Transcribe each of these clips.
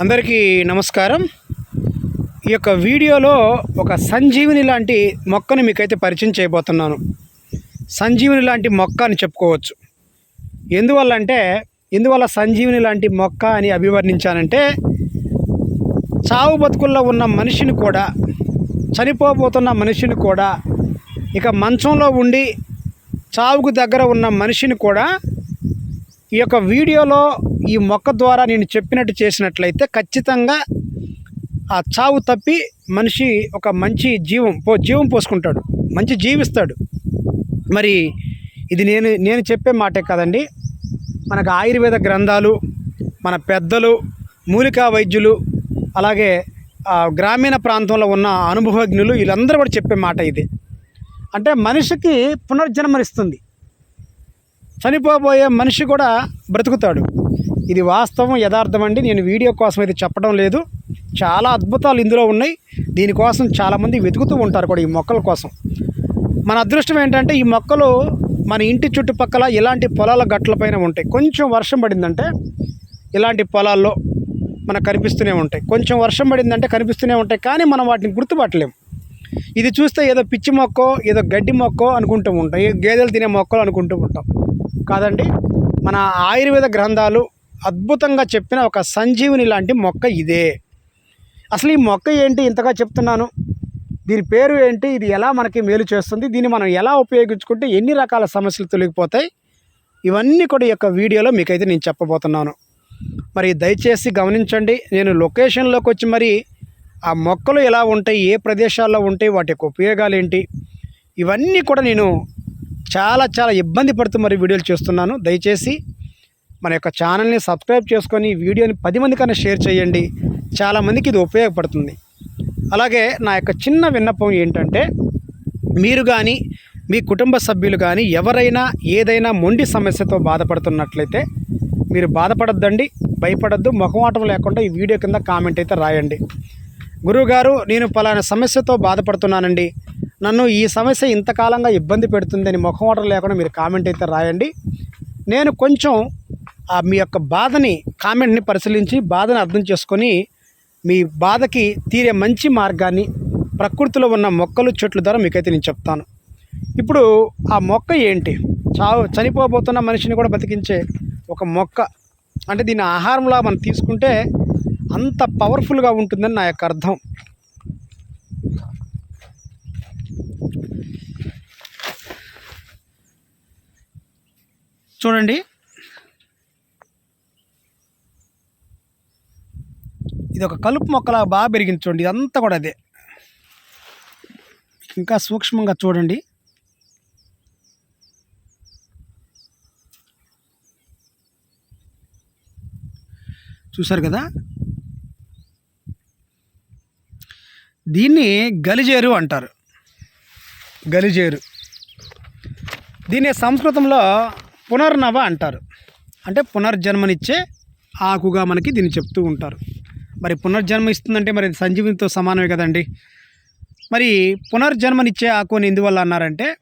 అందరికీ నమస్కారం. ఈ యొక్క వీడియోలో ఒక సంజీవిని లాంటి మొక్కను మీకైతే పరిచయం చేయబోతున్నాను. సంజీవిని లాంటి మొక్క అని చెప్పుకోవచ్చు. ఎందువల్ల అంటే ఎందువల్ల సంజీవిని లాంటి మొక్క అని అభివర్ణించానంటే చావు బతుకుల్లో ఉన్న మనిషిని కూడా చనిపోబోతున్న మనిషిని కూడా ఇక మంచంలో ఉండి చావుకు దగ్గర ఉన్న మనిషిని కూడా ఈ యొక్క వీడియోలో ఈ మొక్క ద్వారా నేను చెప్పినట్టు చేసినట్లయితే ఖచ్చితంగా ఆ చావు తప్పి మనిషి ఒక మంచి జీవం పో జీవం పోసుకుంటాడు. మంచి జీవిస్తాడు. మరి ఇది నేను నేను చెప్పే మాటే కదండి. మనకు ఆయుర్వేద గ్రంథాలు మన పెద్దలు మూలికా వైద్యులు అలాగే గ్రామీణ ప్రాంతంలో ఉన్న అనుభవజ్ఞులు వీళ్ళందరూ కూడా చెప్పే మాట ఇది. అంటే మనిషికి పునర్జన్మనిస్తుంది. చనిపోబోయే మనిషి కూడా బ్రతుకుతాడు. ఇది వాస్తవం యథార్థం అండి. నేను వీడియో కోసం అయితే చెప్పడం లేదు. చాలా అద్భుతాలు ఇందులో ఉన్నాయి. దీనికోసం చాలామంది వెతుకుతూ ఉంటారు కూడా ఈ మొక్కల కోసం. మన అదృష్టం ఏంటంటే ఈ మొక్కలు మన ఇంటి చుట్టుపక్కల ఇలాంటి పొలాల గట్లపైన ఉంటాయి. కొంచెం వర్షం పడిందంటే ఇలాంటి పొలాల్లో మనకు కనిపిస్తూనే ఉంటాయి. కొంచెం వర్షం పడిందంటే కనిపిస్తూనే ఉంటాయి. కానీ మనం వాటిని గుర్తుపట్టలేము. ఇది చూస్తే ఏదో పిచ్చి మొక్కో ఏదో గడ్డి మొక్కో అనుకుంటూ ఉంటాం. గేదెలు తినే మొక్కలు అనుకుంటూ ఉంటాం. కాదండి మన ఆయుర్వేద గ్రంథాలు అద్భుతంగా చెప్పిన ఒక సంజీవుని లాంటి మొక్క ఇదే. అసలు ఈ మొక్క ఏంటి? ఇంతగా చెప్తున్నాను. దీని పేరు ఏంటి? ఇది ఎలా మనకి మేలు చేస్తుంది? దీన్ని మనం ఎలా ఉపయోగించుకుంటే ఎన్ని రకాల సమస్యలు తొలగిపోతాయి? ఇవన్నీ కూడా ఈ యొక్క వీడియోలో మీకైతే నేను చెప్పబోతున్నాను. మరి దయచేసి గమనించండి. నేను లొకేషన్లోకి వచ్చి మరి ఆ మొక్కలు ఎలా ఉంటాయి? ఏ ప్రదేశాల్లో ఉంటాయి? వాటి యొక్క ఉపయోగాలు ఏంటి? ఇవన్నీ కూడా నేను చాలా చాలా ఇబ్బంది పడుతూ మరి వీడియోలు చేస్తున్నాను. దయచేసి మన యొక్క ఛానల్ని సబ్స్క్రైబ్ చేసుకొని ఈ వీడియోని పది మందికన్నా షేర్ చేయండి. చాలామందికి ఇది ఉపయోగపడుతుంది. అలాగే నా యొక్క చిన్న విన్నపం ఏంటంటే మీరు కానీ మీ కుటుంబ సభ్యులు కానీ ఎవరైనా ఏదైనా మొండి సమస్యతో బాధపడుతున్నట్లయితే మీరు బాధపడద్దండి భయపడద్దు ముఖమాటం లేకుండా ఈ వీడియో కింద కామెంట్ అయితే రాయండి. గురువుగారు నేను పలానా సమస్యతో బాధపడుతున్నానండి. నన్ను ఈ సమస్య ఇంతకాలంగా ఇబ్బంది పెడుతుందని ముఖమాటం లేకుండా మీరు కామెంట్ అయితే రాయండి. నేను కొంచెం మీ యొక్క బాధని కామెంట్ని పరిశీలించి బాధని అర్థం చేసుకొని మీ బాధకి తీరే మంచి మార్గాన్ని ప్రకృతిలో ఉన్న మొక్కలు చెట్ల ద్వారా మీకైతే నేను చెప్తాను. ఇప్పుడు ఆ మొక్క ఏంటి? చావు చనిపోబోతున్న మనిషిని కూడా బతికించే ఒక మొక్క అంటే దీని ఆహారంలా మనం తీసుకుంటే అంత పవర్ఫుల్గా ఉంటుందని నా యొక్క అర్థం. చూడండి ఇది ఒక కలుపు మొక్కలా బాగా పెరిగింది చూడండి ఇదంతా కూడా అదే. ఇంకా సూక్ష్మంగా చూడండి. చూశారు కదా? దీన్ని గలిజేరు అంటారు. గలిజేరు. దీన్ని సంస్కృతంలో పునర్నవ అంటారు. అంటే పునర్జన్మనిచ్చే ఆకుగా మనకి దీన్ని చెప్తూ ఉంటారు. మరి పునర్జన్మ ఇస్తుందంటే మరి ఇది సంజీవినితో సమానమే కదండి. మరి పునర్జన్మనిచ్చే ఆకు అని ఎందువల్ల అన్నారంటే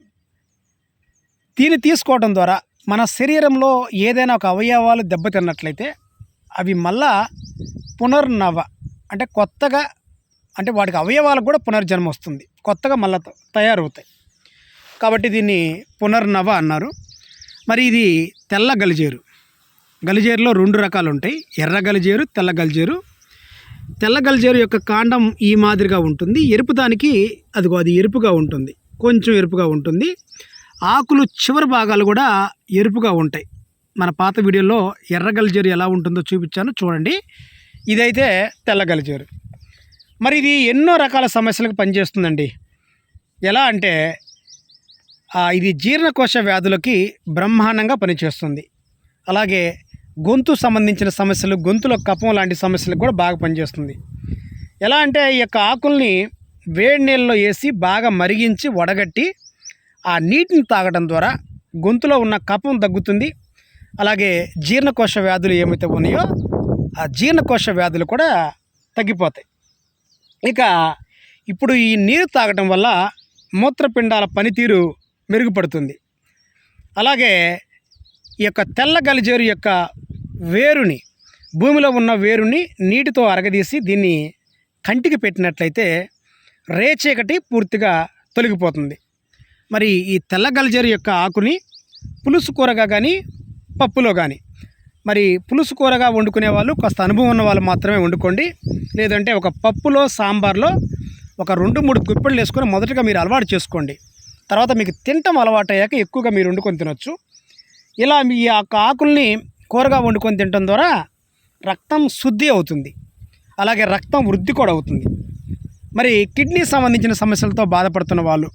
దీన్ని తీసుకోవడం ద్వారా మన శరీరంలో ఏదైనా ఒక అవయవాలు దెబ్బతిన్నట్లయితే అవి మళ్ళా పునర్నవ అంటే కొత్తగా అంటే వాటికి అవయవాలకు కూడా పునర్జన్మ వస్తుంది. కొత్తగా మళ్ళా తయారవుతాయి. కాబట్టి దీన్ని పునర్నవ అన్నారు. మరి ఇది తెల్ల గలిజేరు. గలిజేరులో రెండు రకాలు ఉంటాయి ఎర్ర గలిజేరు తెల్ల గలిజేరు తెల్ల గల్జేరు యొక్క కాండం ఈ మాదిరిగా ఉంటుంది. ఎరుపు దానికి అదిగో అది ఎరుపుగా ఉంటుంది. కొంచెం ఎరుపుగా ఉంటుంది. ఆకులు చివరి భాగాలు కూడా ఎరుపుగా ఉంటాయి. మన పాత వీడియోలో ఎర్ర గలిజేరు ఎలా ఉంటుందో చూపించాను. చూడండి. ఇదైతే తెల్ల గలిజేరు. మరి ఇది ఎన్నో రకాల సమస్యలకు పనిచేస్తుందండి. ఎలా అంటే ఇది జీర్ణకోశ వ్యాధులకి బ్రహ్మాండంగా పనిచేస్తుంది. అలాగే గొంతు సంబంధించిన సమస్యలు గొంతులో కపం లాంటి సమస్యలకు కూడా బాగా పనిచేస్తుంది. ఎలా అంటే ఈ యొక్క ఆకుల్ని వేడి నీళ్ళలో వేసి బాగా మరిగించి వడగట్టి ఆ నీటిని తాగడం ద్వారా గొంతులో ఉన్న కపం తగ్గుతుంది. అలాగే జీర్ణకోశ వ్యాధులు ఏమైతే ఉన్నాయో ఆ జీర్ణకోశ వ్యాధులు కూడా తగ్గిపోతాయి. ఇక ఇప్పుడు ఈ నీరు తాగటం వల్ల మూత్రపిండాల పనితీరు మెరుగుపడుతుంది. అలాగే ఈ యొక్క తెల్ల గలిజేరు యొక్క వేరుని భూమిలో ఉన్న వేరుని నీటితో అరగదీసి దీన్ని కంటికి పెట్టినట్లయితే రేచీకటి పూర్తిగా తొలగిపోతుంది. మరి ఈ తెల్ల గల్జేరు యొక్క ఆకుని పులుసు కూరగా కానీ పప్పులో కానీ మరి పులుసు కూరగా వండుకునే వాళ్ళు కాస్త అనుభవం ఉన్న వాళ్ళు మాత్రమే వండుకోండి. లేదంటే ఒక పప్పులో సాంబార్లో ఒక రెండు మూడు గుప్పెళ్ళు వేసుకొని మొదటగా మీరు అలవాటు చేసుకోండి. తర్వాత మీకు తినటం అలవాటు అయ్యాక ఎక్కువగా మీరు వండుకొని తినొచ్చు. ఇలా మీ యొక్క ఆకుల్ని కూరగా వండుకొని తినడం ద్వారా రక్తం శుద్ధి అవుతుంది. అలాగే రక్తం వృద్ధి కూడా అవుతుంది. మరి కిడ్నీ సంబంధించిన సమస్యలతో బాధపడుతున్న వాళ్ళు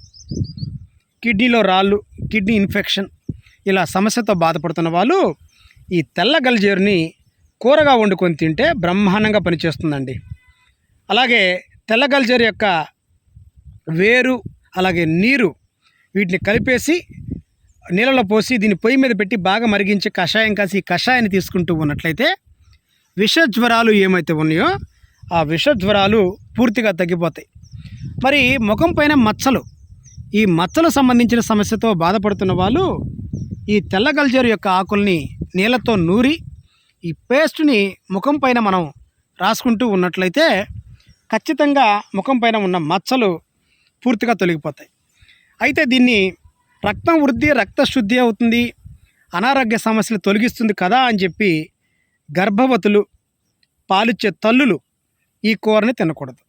కిడ్నీలో రాళ్ళు కిడ్నీ ఇన్ఫెక్షన్ ఇలా సమస్యతో బాధపడుతున్న వాళ్ళు ఈ తెల్ల గల్జేరుని కూరగా వండుకొని తింటే బ్రహ్మాండంగా పనిచేస్తుందండి. అలాగే తెల్ల గల్జేరు యొక్క వేరు అలాగే నీరు వీటిని కలిపేసి నీళ్ళలో పోసి దీన్ని పొయ్యి మీద పెట్టి బాగా మరిగించి కషాయం కాసి ఈ కషాయాన్ని తీసుకుంటూ ఉన్నట్లయితే విష జ్వరాలు ఏమైతే ఉన్నాయో ఆ విష జ్వరాలు పూర్తిగా తగ్గిపోతాయి. మరి ముఖం పైన మచ్చలు ఈ మచ్చలు సంబంధించిన సమస్యతో బాధపడుతున్న వాళ్ళు ఈ తెల్ల గల్జేరు యొక్క ఆకుల్ని నీళ్ళతో నూరి ఈ పేస్ట్ని ముఖం పైన మనం రాసుకుంటూ ఉన్నట్లయితే ఖచ్చితంగా ముఖం పైన ఉన్న మచ్చలు పూర్తిగా తొలగిపోతాయి. అయితే దీన్ని రక్తం వృద్ధి రక్త శుద్ధి అవుతుంది అనారోగ్య సమస్యలు తొలగిస్తుంది కదా అని చెప్పి గర్భవతులు పాలిచ్చే తల్లులు ఈ కూరని తినకూడదు.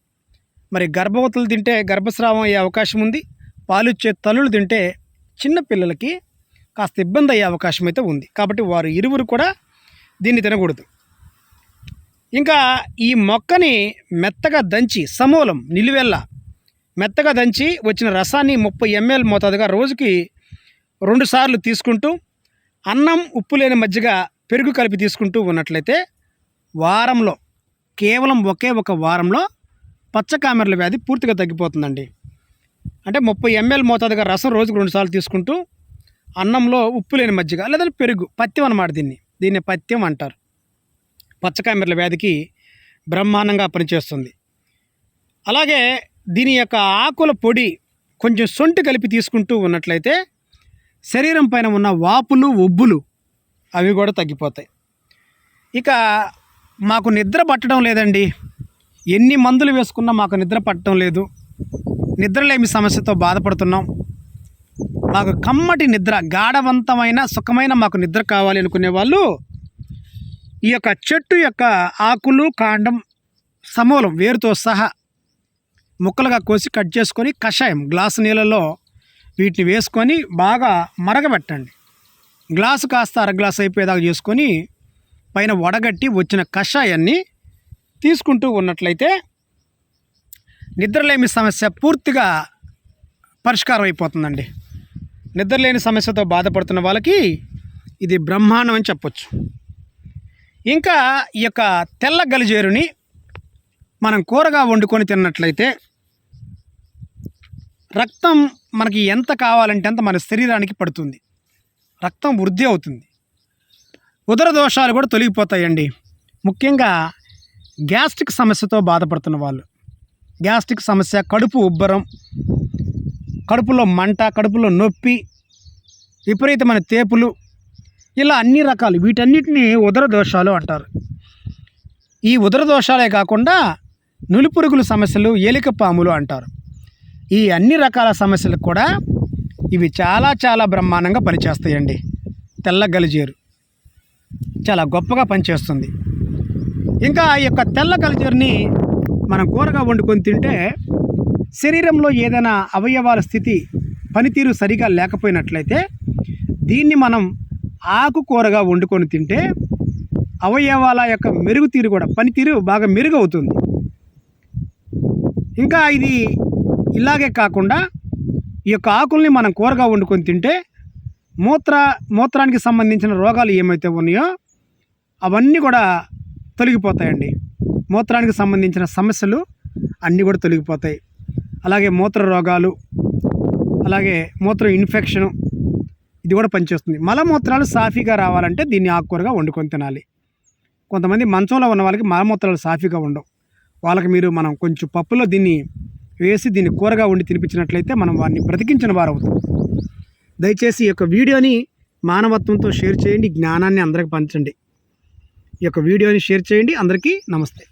మరి గర్భవతులు తింటే గర్భస్రావం అయ్యే అవకాశం ఉంది పాలిచ్చే తల్లులు తింటే చిన్న పిల్లలకి కాస్త ఇబ్బంది అయ్యే అవకాశం అయితే ఉంది. కాబట్టి వారు ఇరువురు కూడా దీన్ని తినకూడదు. ఇంకా ఈ మొక్కని మెత్తగా దంచి సమూలం నిలువెల్లా మెత్తగా దంచి వచ్చిన రసాన్ని ముప్పై ఎంఎల్ మోతాదుగా రోజుకి రెండుసార్లు తీసుకుంటూ అన్నం ఉప్పు లేని మజ్జిగ పెరుగు కలిపి తీసుకుంటూ ఉన్నట్లయితే వారంలో కేవలం ఒకే ఒక వారంలో పచ్చకామెర్ల వ్యాధి పూర్తిగా తగ్గిపోతుందండి. అంటే ముప్పై ఎంఎల్ మోతాదుగా రసం రోజుకు రెండుసార్లు తీసుకుంటూ అన్నంలో ఉప్పు లేని మజ్జిగ లేదంటే పెరుగు పత్యం అన్నమాట దీన్ని. దీన్ని పత్యం అంటారు. పచ్చకామెర్ల వ్యాధికి బ్రహ్మాండంగా పనిచేస్తుంది. అలాగే దీని యొక్క ఆకుల పొడి కొంచెం సొంటి కలిపి తీసుకుంటూ ఉన్నట్లయితే శరీరం పైన ఉన్న వాపులు ఉబ్బులు అవి కూడా తగ్గిపోతాయి. ఇక మాకు నిద్ర పట్టడం లేదండి. ఎన్ని మందులు వేసుకున్నా మాకు నిద్ర పట్టడం లేదు. నిద్రలేమి సమస్యతో బాధపడుతున్నాం. మాకు కమ్మటి నిద్ర గాఢవంతమైన సుఖమైన మాకు నిద్ర కావాలి అనుకునే వాళ్ళు ఈ యొక్క చెట్టు యొక్క ఆకులు కాండం సమూలం వేరుతో సహా ముక్కలుగా కోసి కట్ చేసుకొని కషాయం గ్లాసు నీళ్ళలో వీటిని వేసుకొని బాగా మరగబెట్టండి. గ్లాసు కాస్త అర గ్లాస్ అయిపోయేదాకా చేసుకొని పైన వడగట్టి వచ్చిన కషాయాన్ని తీసుకుంటూ ఉన్నట్లయితే నిద్రలేమి సమస్య పూర్తిగా పరిష్కారం అయిపోతుందండి. నిద్రలేని సమస్యతో బాధపడుతున్న వాళ్ళకి ఇది బ్రహ్మాండం అని చెప్పొచ్చు. ఇంకా ఈ యొక్క తెల్ల గలిజేరుని మనం కూరగా వండుకొని తిన్నట్లయితే రక్తం మనకి ఎంత కావాలంటే అంత మన శరీరానికి పడుతుంది. రక్తం వృద్ధి అవుతుంది. ఉదర దోషాలు కూడా తొలగిపోతాయండి. ముఖ్యంగా గ్యాస్ట్రిక్ సమస్యతో బాధపడుతున్న వాళ్ళు. గ్యాస్ట్రిక్ సమస్య కడుపు ఉబ్బరం కడుపులో మంట కడుపులో నొప్పి విపరీతమైన తేపులు ఇలా అన్ని రకాలు వీటన్నిటిని ఉదర దోషాలు అంటారు. ఈ ఉదర దోషాలే కాకుండా నులిపురుగుల సమస్యలు ఏలిక పాములు అంటారు. ఈ అన్ని రకాల సమస్యలకు కూడా ఇవి చాలా చాలా బ్రహ్మాండంగా పనిచేస్తాయండి. తెల్ల గలిజేరు చాలా గొప్పగా పనిచేస్తుంది. ఇంకా ఈ యొక్క తెల్ల గలిజేరుని మనం కూరగా వండుకొని తింటే శరీరంలో ఏదైనా అవయవాల స్థితి పనితీరు సరిగా లేకపోయినట్లయితే దీన్ని మనం ఆకుకూరగా వండుకొని తింటే అవయవాల యొక్క మెరుగుతీరు కూడా పనితీరు బాగా మెరుగవుతుంది. ఇంకా ఇది ఇలాగే కాకుండా ఈ యొక్క ఆకుల్ని మనం కూరగా వండుకొని తింటే మూత్ర మూత్రానికి సంబంధించిన రోగాలు ఏమైతే ఉన్నాయో అవన్నీ కూడా తొలగిపోతాయండి. మూత్రానికి సంబంధించిన సమస్యలు అన్నీ కూడా తొలగిపోతాయి. అలాగే మూత్ర రోగాలు అలాగే మూత్ర ఇన్ఫెక్షను ఇది కూడా పనిచేస్తుంది. మలమూత్రాలు సాఫీగా రావాలంటే దీన్ని ఆకుకూరగా వండుకొని తినాలి. కొంతమంది మంచంలో ఉన్న వాళ్ళకి మలమూత్రాలు సాఫీగా ఉండవు. వాళ్ళకి మీరు మనం కొంచెం పప్పులో దీన్ని వేసి దీన్ని కూరగా ఉండి తినిపించినట్లయితే మనం వారిని బ్రతికించిన వారు అవుతాం దయచేసి ఈ యొక్క వీడియోని మానవత్వంతో షేర్ చేయండి జ్ఞానాన్ని అందరికి పంచండి. ఈ యొక్క వీడియోని షేర్ చేయండి అందరికీ నమస్తే.